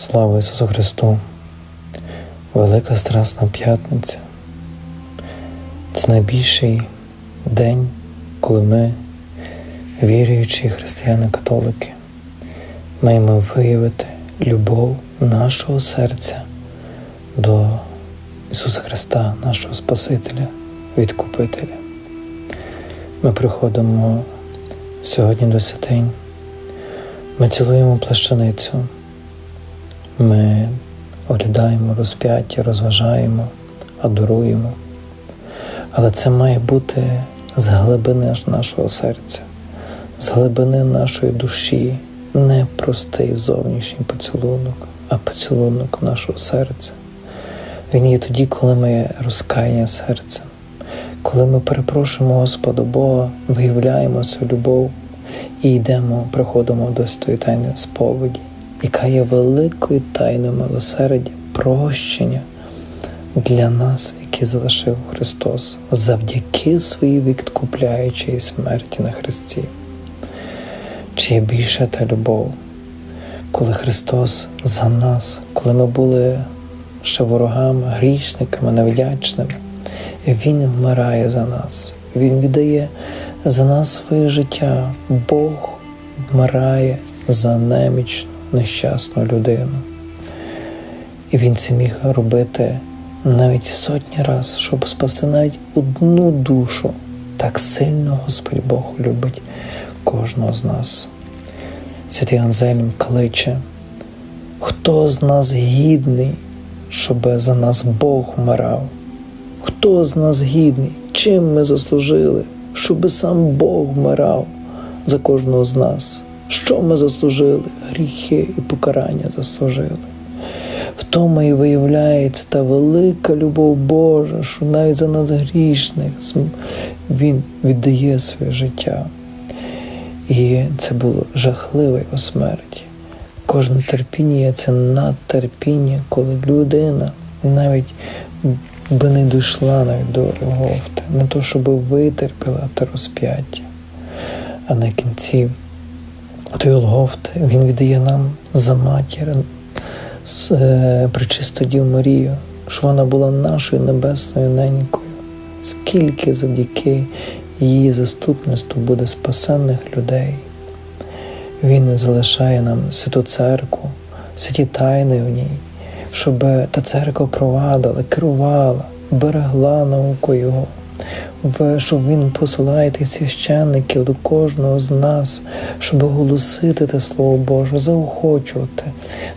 Слава Ісусу Христу! Велика Страсна П'ятниця. Це найбільший день, коли ми, віруючі християни-католики, маємо виявити любов нашого серця до Ісуса Христа, нашого Спасителя, Відкупителя. Ми приходимо сьогодні до святинь, ми цілуємо плащаницю. Ми оглядаємо розп'яття, розважаємо, адоруємо. Але це має бути з глибини нашого серця, з глибини нашої душі, не простий зовнішній поцілунок, а поцілунок нашого серця. Він є тоді, коли ми розкаяння серцем, коли ми перепрошуємо Господа Бога, виявляємо свою любов і йдемо, приходимо до святої тайни сповіді яка є великою тайною милосердя, прощення для нас, які залишив Христос, завдяки своїй відкупляючій смерті на Христі. Чи є більша та любов, коли Христос за нас, коли ми були ще ворогами, грішниками, невдячними, Він вмирає за нас, Він віддає за нас своє життя, Бог вмирає за немічну нещасну людину. І він це міг робити навіть сотні раз, щоб спасти навіть одну душу. Так сильно Господь Бог любить кожного з нас. Святий Анзелім кличе, хто з нас гідний, щоб за нас Бог вмирав? Хто з нас гідний? Чим ми заслужили, щоб сам Бог вмирав за кожного з нас? Що ми заслужили? Гріхи і покарання заслужили. В тому і виявляється та велика любов Божа, що навіть за нас грішних Він віддає своє життя. І це було жахливе у смерті. Кожне терпіння це надтерпіння, коли людина навіть би не дійшла навіть до Голгофти, не то, щоб витерпіла те розп'яття, а на кінці той Голгофти, Він віддає нам за матір з е, причисту Дів Марію, що вона була нашою небесною ненькою, скільки завдяки її заступництву буде спасенних людей. Він залишає нам святу церкву, святі тайни в ній, щоб та церква провадила, керувала, берегла науку Його що Він посилає тих священників до кожного з нас, щоб оголосити те Слово Боже, заохочувати,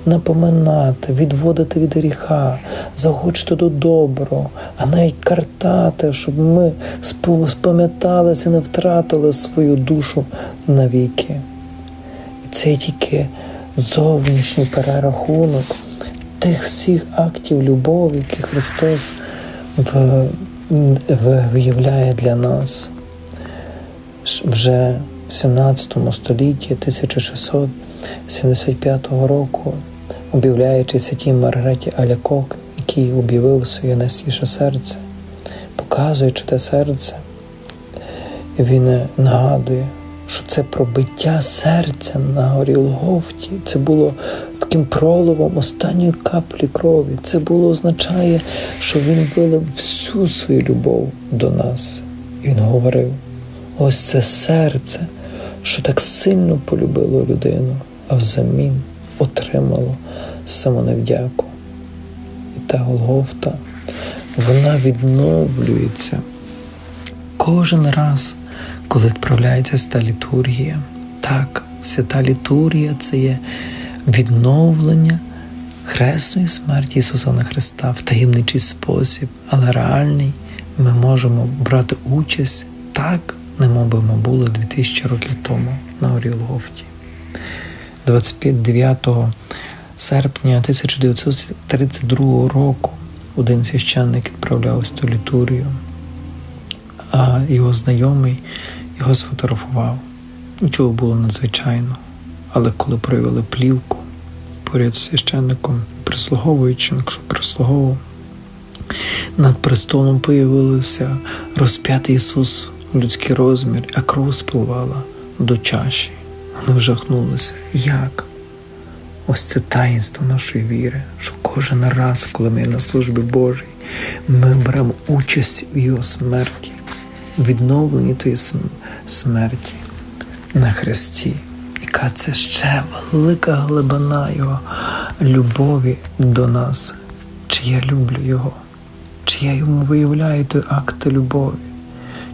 напоминати, відводити від гріха, заохочити до доброго, а навіть картати, щоб ми спам'яталися, не втратили свою душу навіки. І це тільки зовнішній перерахунок тих всіх актів любові, які Христос виявляє для нас вже в 17 столітті 1675 року, об'являючи святій Маргареті Алякок, який об'явив своє найсвіше серце, показуючи те серце, він нагадує, що це пробиття серця на горі Лговті, це було таким проловом останньої каплі крові. Це було означає, що він вилив всю свою любов до нас. І Він говорив: ось це серце, що так сильно полюбило людину, а взамін отримало самоневдяку. І та Голгофта, вона відновлюється кожен раз, коли відправляється свята літургія. Так, свята літургія це є відновлення хресної смерті Ісуса на Христа в таємничий спосіб, але реальний ми можемо брати участь так, немоби ми були 2000 років тому на горі Лговті. 29 серпня 1932 року один священник відправлявся до літурію, а його знайомий його сфотографував. Нічого було надзвичайно. Але коли проявили плівку поряд з священником, прислуговуючим, якщо прислуговував, над престолом появився розп'ятий Ісус у людський розмір, а кров спливала до чаші. Вони вжахнулися. Як? Ось це таїнство нашої віри, що кожен раз, коли ми на службі Божій, ми беремо участь в Його смерті, відновленні тої смерті на Христі. Яка це ще велика глибина Його любові до нас, чи я люблю Його, чи я йому виявляю той акт любові,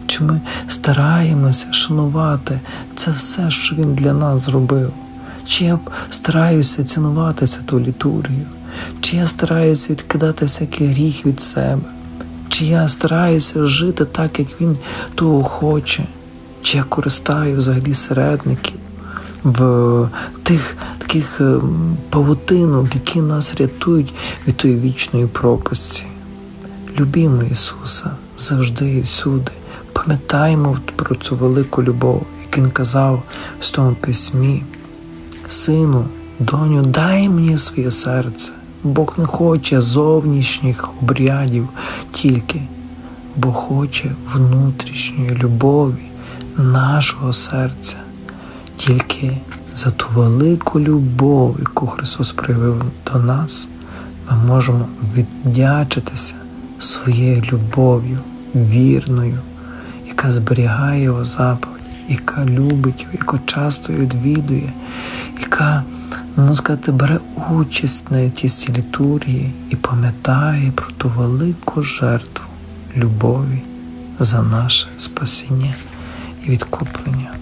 чи ми стараємося шанувати це все, що Він для нас зробив. Чи я стараюся цінувати святу літургію, чи я стараюся відкидати всякий гріх від себе, чи я стараюся жити так, як він того хоче, чи я користаю взагалі середників в тих таких павутинок, які нас рятують від тої вічної пропасті. Любімо Ісуса завжди і всюди. Пам'ятаємо про цю велику любов, як Він казав в тому письмі. Сину, доню, дай мені своє серце. Бог не хоче зовнішніх обрядів тільки, бо хоче внутрішньої любові нашого серця, тільки за ту велику любов, яку Христос проявив до нас, ми можемо віддячитися своєю любов'ю, вірною, яка зберігає його заповіді, яка любить його, яка часто відвідує яка, можна сказати, бере участь на тісті літургії і пам'ятає про ту велику жертву любові за наше спасіння і відкуплення.